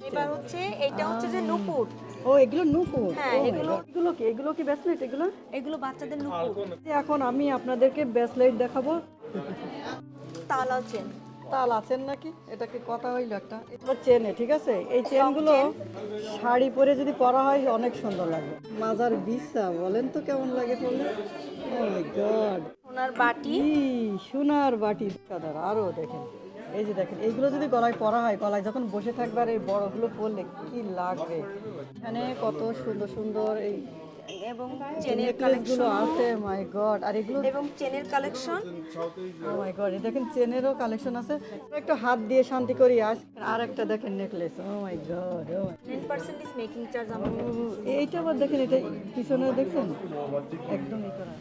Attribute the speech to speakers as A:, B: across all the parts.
A: এবার হচ্ছে এইটা হচ্ছে যে নুপুর।
B: ও এগুলো নুপুর?
A: হ্যাঁ, এগুলো-
B: এগুলো কি এগুলো কি ব্রেসলেট এগুলো?
A: এগুলো বাচ্চাদের নুপুর।
B: এখন আমি আপনাদেরকে ব্রেসলেট দেখাবো।
A: তালাও চেন
B: তাল আছেন নাকি? এটা কি কথা হইল একটা। এগুলো চেনে ঠিক আছে? এই চেনগুলো শাড়ি পরে যদি পরা হয় অনেক সুন্দর লাগে। মাজার বিছা বলেন তো কেমন লাগে পরলে? ও মাই গড
A: ওনার বাটি।
B: সোনার বাটি। দেখেন। এই যে দেখেন এইগুলো যদি গলায় পরা হয় গলায় যখন বসে থাকবে আর এই বড়গুলো পরলে কি লাগবে? এখানে কত সুন্দর সুন্দর এই
A: এবং চেনের কালেকশন
B: আছে মাই গড আর এগুলো
A: এবং চেনের কালেকশন
B: ও মাই গড দেখেন চেনেরও কালেকশন আছে। একটু হাত দিয়ে শান্তি করি আজ আর একটা দেখেন necklace oh my god oh
A: ten percent is making charge আমাদের
B: এইটা আবার দেখেন এটা পিছনে দেখছেন? একদম করা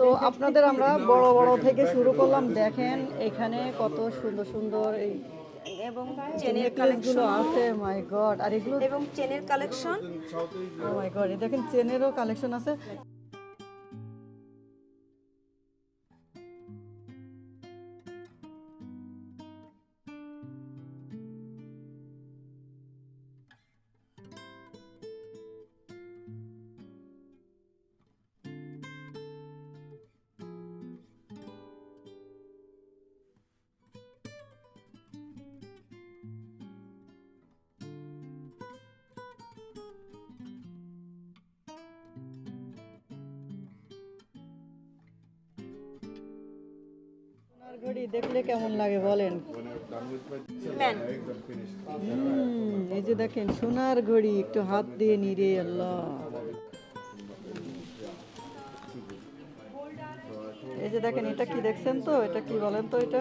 B: তো আপনাদের আমরা বড় বড় থেকে শুরু করলাম। দেখেন এখানে কত সুন্দর সুন্দর এই
A: এবং চেনের কালেকশন
B: আছে মাই গড আর এগুলো
A: এবং চেনের কালেকশন
B: ও মাই গড দেখেন চেনেরও কালেকশন আছে। ঘড়ি দেখলে কেমন লাগে বলেন? এই যে দেখেন সোনার ঘড়ি একটু হাত দিয়ে নিরে আল্লাহ। এই যে দেখেন এটা কি দেখছেন তো? এটা কি বলেন তো এটা?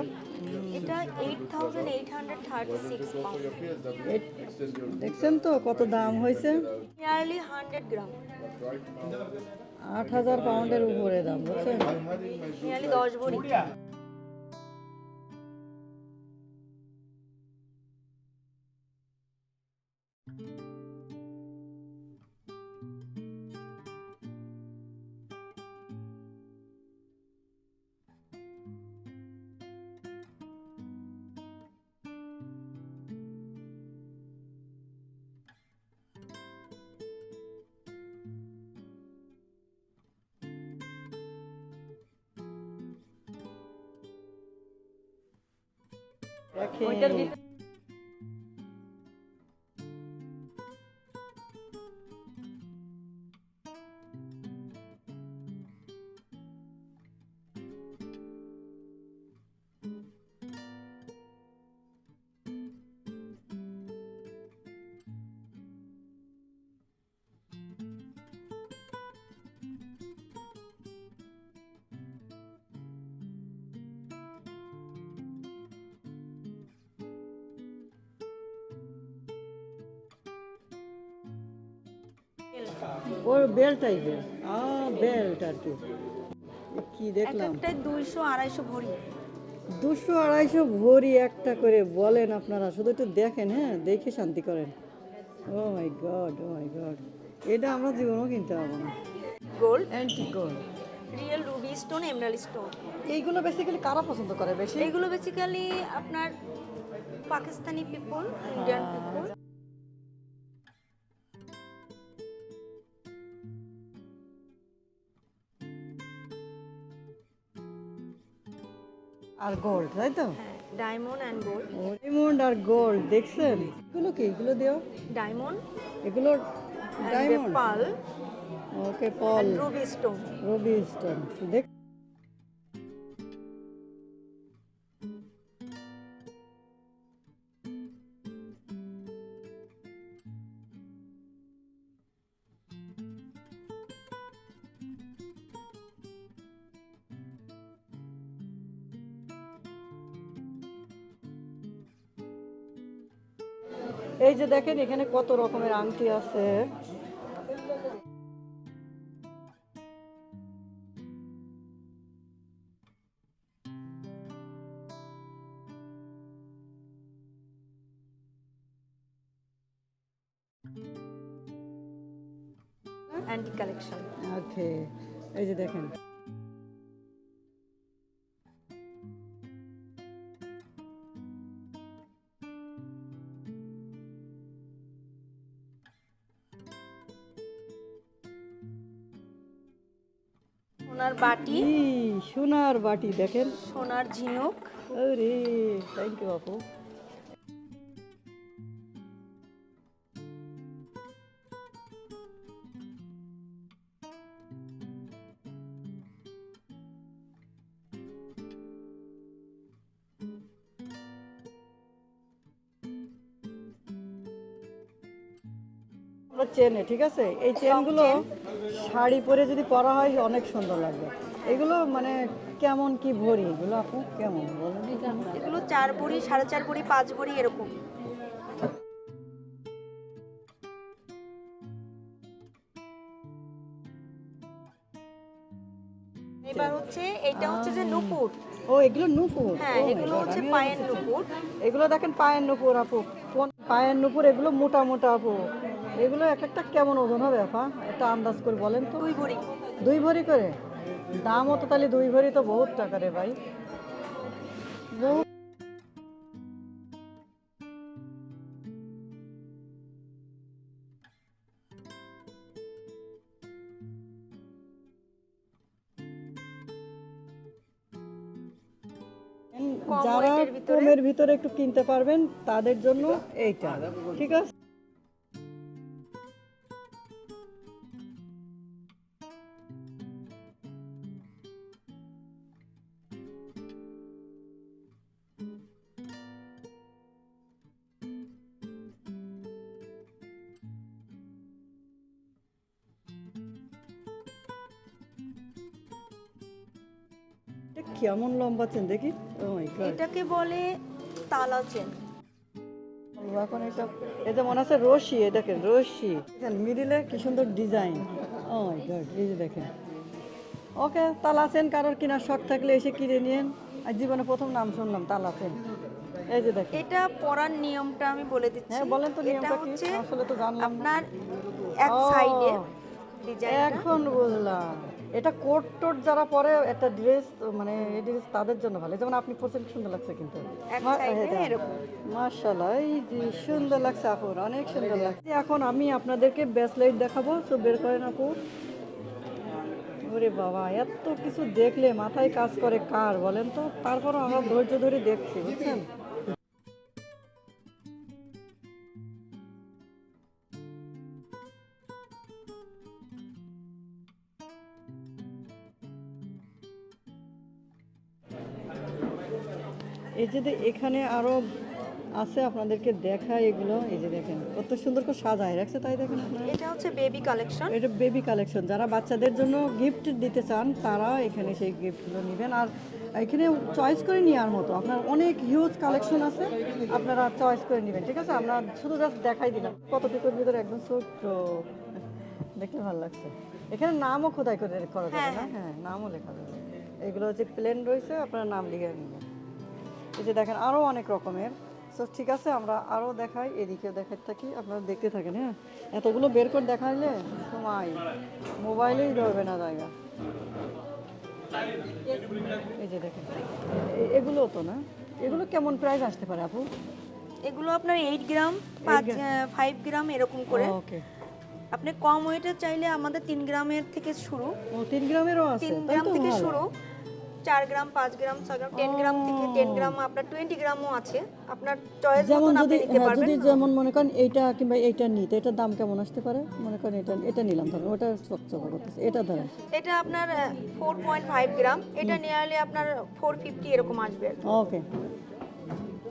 A: এটা eight thousand eight hundred thirty six pound
B: এ- দেখছেন তো কত দাম হয়েছে?
A: নিয়ারলি হান্ড্রেড গ্রাম
B: আট হাজার পাউন্ডের উপরে দাম বুঝছেন?
A: নিয়ারলি দশ ভরি। ওইটার
B: দেখেন
A: ভিতরে
B: ওর বেল টাইপের আ বেল্ট আর কি। কি দেখলাম?
A: একটাই দুইশো আড়াইশো ভরি।
B: দুশো আড়াইশো ভরি একটা করে বলেন আপনারা শুধু একটু দেখেন হ্যাঁ? দেখে শান্তি করেন। ও my god O my god এটা আমরা জীবনেও কিনতে পারব না।
A: Gold
B: anti gold
A: real ruby stone emerald stone
B: এইগুলো বেসিক্যালি কারা পছন্দ করে বেশি?
A: এগুলো বেসিক্যালি আপনার পাকিস্তানি পিপল ইন্ডিয়ান পিপল
B: আর গোল্ড তাই তো?
A: ডায়মন্ড অ্যান্ড গোল্ড
B: ডায়মন্ড আর গোল্ড দেখছেন? এগুলো কি? এগুলো দিও।
A: ডায়মন্ড
B: এগুলো ডায়মন্ড
A: পাল
B: ওকে পল
A: রুবি স্টোন
B: রুবি স্টোন দেখ এই যে দেখেন এখানে কত রকমের আংটি আছে।
A: অ্যান্টি কালেকশন
B: ওকে এই যে দেখেন।
A: সোনার বাটি।
B: সোনার বাটি দেখেন।
A: সোনার ঝিনুক।
B: আরে থ্যাংক ইউ আপু চেনে ঠিক আছে? এই চেনগুলো শাড়ি পরে যদি পরা হয় অনেক সুন্দর লাগবে। এগুলো মানে কেমন কি ভরি? এগুলো আপু কেমন? বলেন।
A: এগুলো চার ভরি সাড়ে চার ভরি পাঁচ ভরি এরকম। এবার হচ্ছে এটা হচ্ছে যে নুপুর।
B: ও এগুলো নুপুর?
A: হ্যাঁ এগুলো হচ্ছে পায়ের নুপুর।
B: এগুলো দেখেন পায়ের নুপুর আপু। কোন পায়ের নুপুর এগুলো মোটা মোটা আপু। এগুলো এক একটা কেমন ওজন হবে আপা একটা আন্দাজ করে বলেন তো।
A: দুই ভরি।
B: দুই ভরি করে? দামও তো তাহলে দুই ভরি তো বহুত টাকা রে ভাই। বহুত যারা কমের ভিতরে একটু কিনতে পারবেন তাদের জন্য এইটা। ঠিক আছে? কেমন লম্বা চেন দেখি? মাই
A: এটাকে বলে তালা চেন।
B: এখন এটা যে মনে আছে রশি দেখেন রশি। মিডিলে কি সুন্দর ডিজাইন। ও গড এই যে দেখেন। ওকে তালাসেন কারোর কিনার শখ থাকলে এসে কিনে নিয়েন। আর জীবনে প্রথম নাম শুনলাম তালাসেন এই যে দেখেন।
A: এটা পরার নিয়মটা আমি বলে দিচ্ছি।
B: হ্যাঁ বলেন তো
A: এটা
B: নিয়মটা কি আসলে তো জানলাম। না।
A: আপনার এক সাইডে ডিজাইন
B: এখন বুঝলাম এটা কোট টোট যারা পরে একটা ড্রেস মানে এই ড্রেস তাদের জন্য ভালো। যেমন আপনি পছন্দ সুন্দর লাগছে কিন্তু।
A: এক
B: মা-
A: side এ
B: এই যে সুন্দর লাগছে আপুর অনেক সুন্দর লাগছে। এখন আমি আপনাদেরকে ব্যাসলাইট দেখাবো তো বের করেন আপু। ওরে বাবা এত কিছু দেখলে মাথায় কাজ করে কার বলেন তো? তারপর আমরা ধৈর্য ধরে দেখছি বুঝছেন? এই যে এখানে আরও আছে আপনাদেরকে দেখায় এগুলো। এই যে দেখেন কত সুন্দর করে সাজায় রাখছে তাই দেখেন আপনারা।
A: এটা হচ্ছে বেবি কালেকশন
B: এটা বেবি কালেকশন যারা বাচ্চাদের জন্য গিফট দিতে চান তারা এখানে সেই গিফটগুলো নেবেন। আর এখানে চয়েস করে নেওয়ার মতো। আপনার অনেক হিউজ কালেকশন আছে আপনারা চয়েস করে নেবেন ঠিক আছে? আমরা শুধু জাস্ট দেখাই দিলাম। কতটুকুর ভিতরে একদম ছোট্ট। দেখতে ভালো লাগছে। এখানে নামও খোদাই করে করা যাবে না? হ্যাঁ। নামও লেখা যাবে। এগুলো হচ্ছে প্লেন রয়েছে আপনারা নাম লিখে নেবেন। এই যে দেখেন আরও অনেক রকমের। তো ঠিক আছে আমরা আরও দেখাই এদিকেও দেখাই থাকি আপনারা দেখতে থাকেন হ্যাঁ? এতগুলো বের করে দেখাইলে সময়। মোবাইলেই ধরবে না জায়গা। এই যে দেখেন এগুলো তো না? এগুলো কেমন প্রাইস আসতে পারে আপু?
A: এগুলো আপনার এইট গ্রাম পাঁচ ফাইভ গ্রাম এরকম করে।
B: ওকে
A: আপনি কম ওয়েটের চাইলে আমাদের তিন গ্রামের থেকে শুরু।
B: ও তিন গ্রামেরও আছে
A: তিন গ্রাম থেকে শুরু। চার গ্রাম পাঁচ গ্রাম ছয় গ্রাম টেন গ্রাম থেকে টেন গ্রাম আপনার টোয়েন্টি গ্রামও আছে। আপনার চয়েস
B: যেমন
A: মতন আপনি
B: যদি
A: নিতে
B: হ্যাঁ,
A: পারবেন।
B: যদি যেমন মনে করেন এইটা কিংবা এইটা নিতে এটার দাম কেমন আসতে পারে? মনে করেন এটা এটা নিলাম ধরেন ওটা চকচকা করতেছে এটা ধরেন।
A: এটা আপনার ফোর পয়েন্ট ফাইভ গ্রাম। এটা নিয়ারলি আপনার ফোর ফিফটি এরকম আসবে আর কি।
B: ওকে।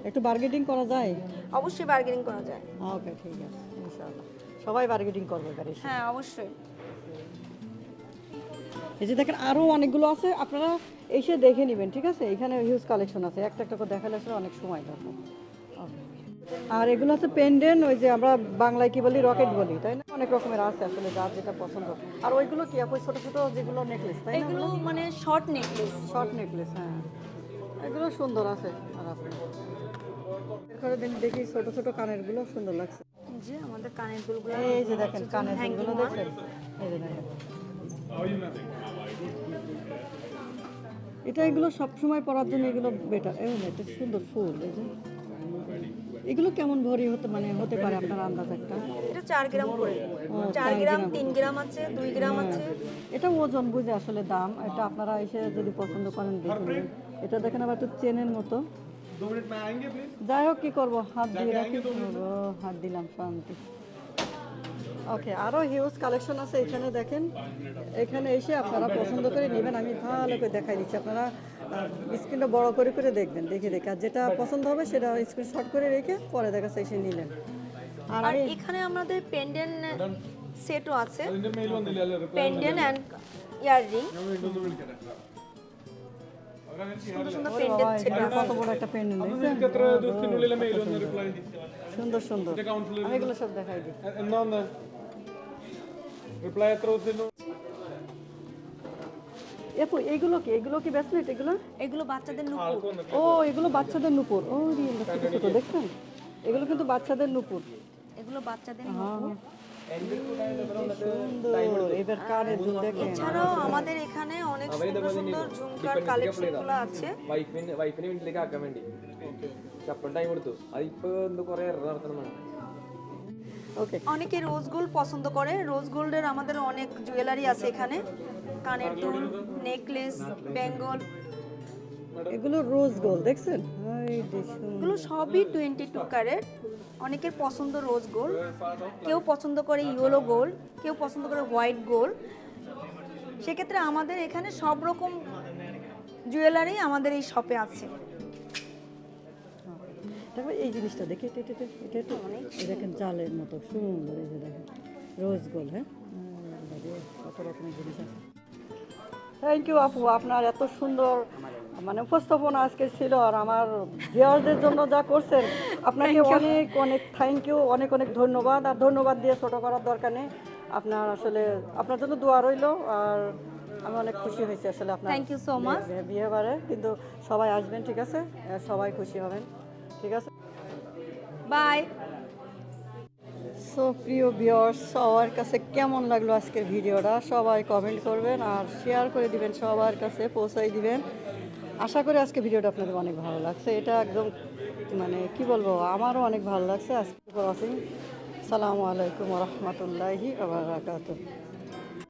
B: একটু বার্গেটিং করা যায়?
A: অবশ্যই বার্গেনিং করা যায়।
B: ওকে ঠিক আছে ইনশাআল্লাহ। সবাই বার্গেটিং করবে গাড়ি
A: হ্যাঁ অবশ্যই।
B: এই যে দেখেন আরও অনেকগুলো আছে আপনারা এসে দেখে নেবেন ঠিক আছে? এখানে হিউজ কালেকশন আছে একটা একটা করে দেখালে আসলে অনেক সময় Okay. আর এগুলো আছে পেন্ডেন্ট ওই যে আমরা বাংলায় কি বলি রকেট বলি তাই না? অনেক রকমের আছে আসলে যার যেটা পছন্দ। আর ওইগুলো কি আপু ছোট ছোট যেগুলো নেকলেস তাই না?
A: এগুলো মানে শর্ট নেকলেস
B: শর্ট নেকলেস হ্যাঁ। এগুলো সুন্দর আছে আর আপনি? এরপরে দেখি ছোট ছোট কানেরগুলো সুন্দর লাগছে।
A: যে আমাদের কানের দুলগুলো
B: এই যে দেখেন কানের দুলগুলো
A: one।
B: এই যে দেখেন। এটা এগুলো সবসময় পরার জন্য এগুলো বেটার এই যে একটা সুন্দর ফুল এই যে। এগুলো কেমন ভরি হতে মানে হতে পারে আপনার আন্দাজ একটা?
A: এটা চার গ্রাম করে। চার গ্রাম তিন গ্রাম আছে দুই গ্রাম আছে।
B: এটা ওজন বুঝে আসলে দাম। এটা আপনারা এসে যদি পছন্দ করেন দেখে নেবেন। এটা দেখেন আবার একটু চেনের মতো। যাই হোক কি করব? হাত দিয়ে রাখি। ও, হাত দিলাম শান্তি। ওকে আরও হিউজ কালেকশন আছে এখানে দেখেন। এখানে এসে আপনারা পছন্দ করে নেবেন আমি ভালো করে দেখাই দিচ্ছি। আপনারা স্ক্রিনটা বড় করে করে দেখবেন দেখে দেখে। আর যেটা পছন্দ হবে সেটা স্ক্রিনশট করে রেখে পরে দেখা এসে নিলেন। আর
A: এখানে আমাদের পেন্ডেন্ট সেটও আছে। পেন্ডেন্ট অ্যান্ড ইয়াররিং
B: কত বড় একটা সুন্দর সুন্দর। আমি এগুলো সব দেখাই দিই। এপু এগুলো কি এগুলো কি ব্যাসলেট এগুলো
A: এগুলো বাচ্চাদের নুপুর
B: ও এগুলো বাচ্চাদের নুপুর ও রিয়েল ছোট ছোট দেখছেন এগুলো কিন্তু বাচ্চাদের নুপুর
A: এগুলো বাচ্চাদের
B: হ্যাঁ,
A: নুপুর
B: সুন্দর এবার কানের দুল দেখেন
A: এছাড়াও আমাদের এখানে অনেক সুন্দর সুন্দর ঝুমকার কালেকশনগুলো আছে
C: വൈഫിന് വൈഫിനെ വീട്ടിലേക്ക് ആക്കാൻ വേണ്ടി പക്ഷെ അപ്പോൾ ടൈം കൊടുത്തു അതിപ്പോ എന്തോ കുറെ എറർ നടത്തണം
B: ওকে
A: অনেকে রোজ গোল্ড পছন্দ করে। রোজ গোল্ডের আমাদের অনেক জুয়েলারি আছে এখানে। কানের দুল নেকলেস বেঙ্গল
B: এগুলো রোজ গোল্ড দেখছেন?
A: এগুলো সবই টোয়েন্টি টু ক্যারেট অনেকের পছন্দ রোজ গোল্ড কেউ পছন্দ করে ইয়েলো গোল্ড কেউ পছন্দ করে হোয়াইট গোল্ড সেক্ষেত্রে আমাদের এখানে সব রকম জুয়েলারি আমাদের এই শপে আছে।
B: তারপর এই জিনিসটা দেখে এটা এটা এটা- দেখেন জালের মতো সুন্দর এই যে দেখেন। রোজ গোল্ড হ্যাঁ? কত রকমের জিনিস আছে। থ্যাংক ইউ আপু আপনার এত সুন্দর মানে উপস্থাপনা আজকে ছিল আর আমার ভিউয়ারদের জন্য যা করছেন আপনাকে অনেক অনেক থ্যাংক ইউ অনেক অনেক ধন্যবাদ। আর ধন্যবাদ দিয়ে ছোট করার দরকার নেই। আপনার আসলে আপনার জন্য দোয়া রইল আর আমি অনেক খুশি হয়েছি আসলে আপনার
A: থ্যাংক ইউ সো
B: মাচ বিয়েবারে কিন্তু সবাই আসবেন ঠিক আছে? সবাই খুশি হবেন। ঠিক আছে?
A: বাই
B: সো প্রিয় সবার কাছে কেমন লাগল আজকের ভিডিওটা? সবাই কমেন্ট করবেন আর শেয়ার করে দিবেন সবার কাছে পৌঁছাই দিবেন। আশা করি আজকে ভিডিওটা আপনাদের অনেক ভালো লাগছে। এটা একদম মানে কি বলব আমারও অনেক ভালো লাগছে। আজকে ওয়াচিং সালামু আলাইকুম রহমতুল্লাহি আবরাকাতুহ